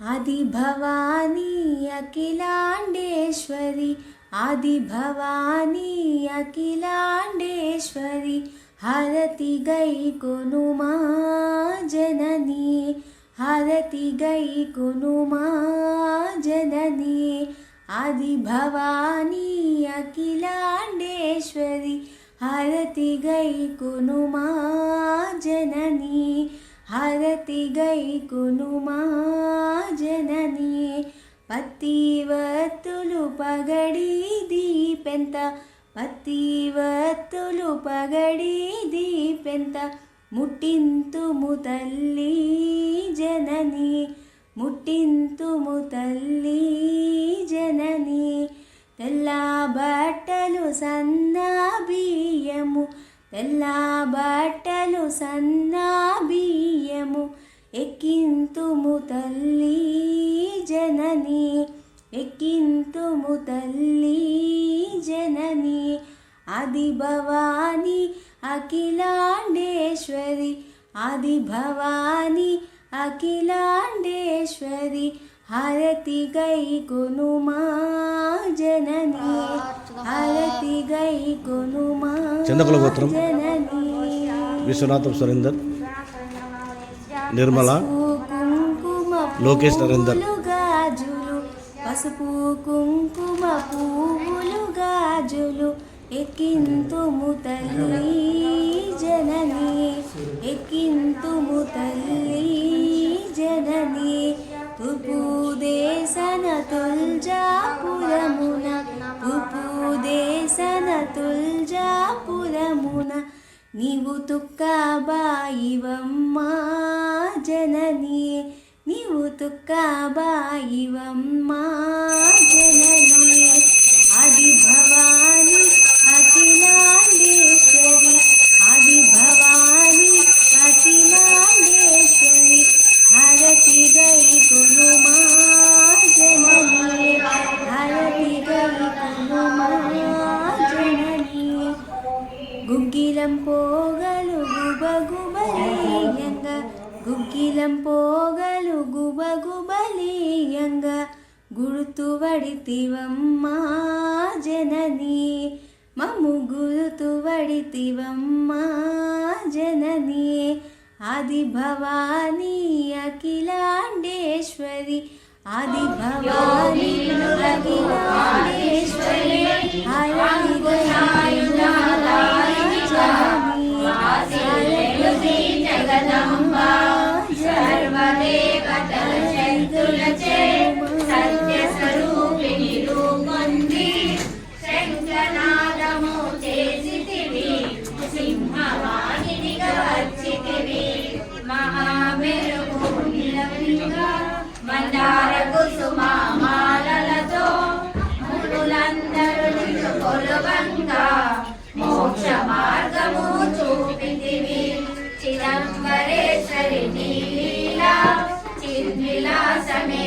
ఆది భవానీ అఖిలాండేశ్వరి ఆది భవానీ అఖిలాండేశ్వరి హరతి గై కొనుమా జననీ హరతి గై కొనుమా జననీ ఆదిభవానీ అఖిలాండేశ్వరి హరతి గై కొనుమా జనని హరతి గై కునుమా జననీ పత్తివత్తులు పగడి దీపెంత పత్తివత్తులు పగడి దీపెంత ముట్టింతుము తల్లి జనని ముట్టింతుము తల్లి జనని తెల్ల బట్టలు సన్నా బియ్యము తెల్ల బట్టలు సన్నా బియ్యము ఎక్కింతుము తల్లి జనని ఎక్కింతుము తల్లి జనని ఆది భవాని అఖిలాండేశ్వరి ఆది భవాని అఖిలాండేశ్వరి హారతి గై కొనుమా జనని చందకుల గోత్రం. విశ్వనాథం సురేందర్ నిర్మల లోకేష్ నరేందర్. పసుపు కుంకుమ పువ్వులు గాజులు ఎక్కింతుము తల్లి జనని ఎక్కింతుము తల్లి జనని తూర్పు దేశన తుల్జాపురమున తూర్పు దేశన తుల్జాపురమున నీవు తుక్కబాయివమ్మా జనని నీవు తుక్కబాయివమ్మా జనని. గుబగుబలీయంగా గుగ్గిలం పోగలు గుబగుబలీయంగా గుర్తువడితివమ్మా జనని మమ్ము గుర్తువడితివమ్మా జనని ఆది భవానీ అఖిలాండేశ్వరి ఆది భవానీ అఖిలాండేశ్వరి హారతి మందార కుసుమాలతో మునులందరూ నిన్ను కొలువంగా. మోక్ష మార్గము చూపితివి చిదంబరేశ్వరి నీలీలా చిద్విలాసమే